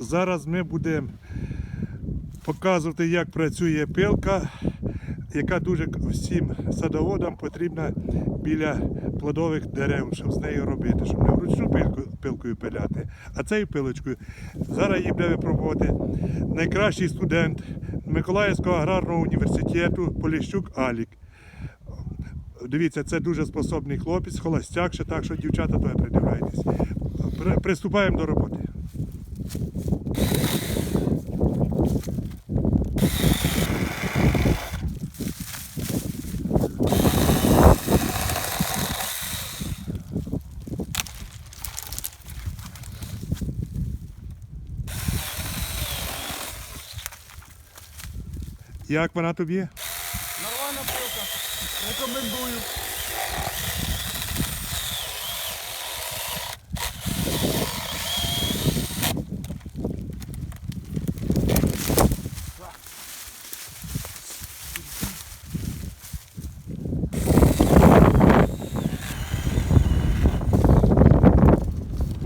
Зараз ми будемо показувати, як працює пилка, яка дуже всім садоводам потрібна біля плодових дерев, щоб з нею робити, щоб не вручну пилку, пилкою пиляти, а цією пилочкою. Зараз її буде випробувати найкращий студент Миколаївського аграрного університету Поліщук Алік. Дивіться, це дуже способний хлопець, холостяк, ще так що дівчата то придивляйтесь. Приступаємо до роботи. Як вона тобі? Нормальна пилка. Рекомендую.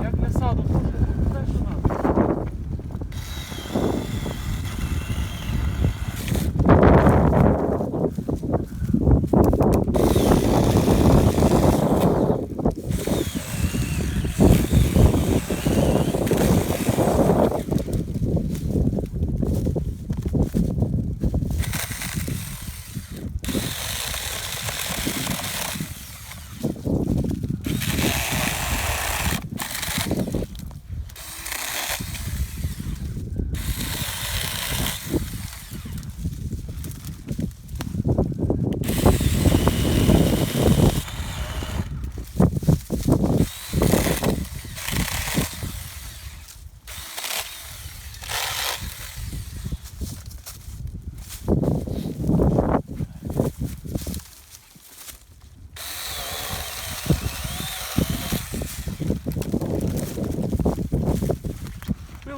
Як для саду, трошки те, що надо.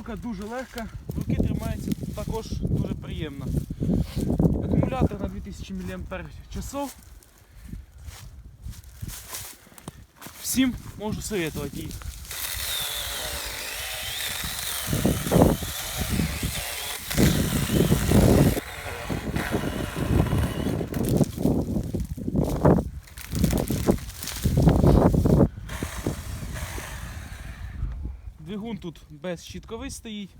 Пилка дуже легка, руки тримається також дуже приємно. Акумулятор на 2000 мАч. Всім можу советувати її. Двигун тут без щітковий стоїть,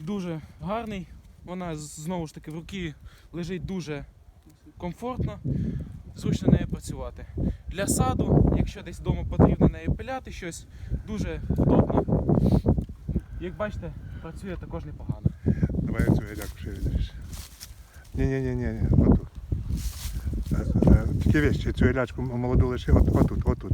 дуже гарний. Вона знову ж таки в руки лежить дуже комфортно, зручно нею працювати. Для саду, якщо десь вдома потрібно нею пиляти щось, дуже удобно. Як бачите, працює також непогано. Давай я цю геляку ще відріж. Ні, ні, ні, ні, ні, отут. Е, е, Тільки вещі, цю гелячку молоду лише отут, отут.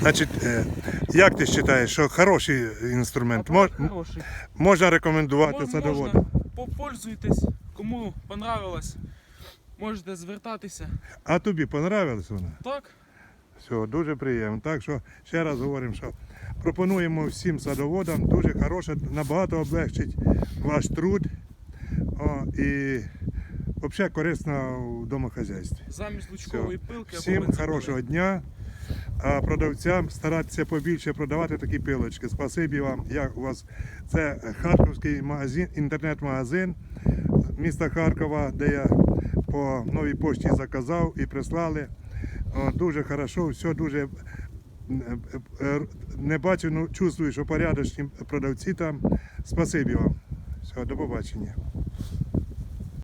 Значить, е, як ти вважаєш, що хороший інструмент? Мож, хороший. можна рекомендувати? Можна, попользуйтесь, кому понравилось, можете звертатися. А тобі понравилась вона? Так, Все, дуже приємно. Так що ще раз говоримо, що пропонуємо всім садоводам дуже хороше, набагато облегчить ваш труд о, і взагалі корисно в домохазяйстві. замість лучкової пилки Всім хорошого дня. Продавцям старатися побільше продавати такі пилочки. Спасибі вам. Як у вас це харківський магазин, інтернет-магазин міста Харкова, де я по новій пошті заказав і прислали. О, дуже хорошо, все дуже е, не бачу, ну чувствую, що порядочні продавці там. Спасибі вам. Все, до побачення.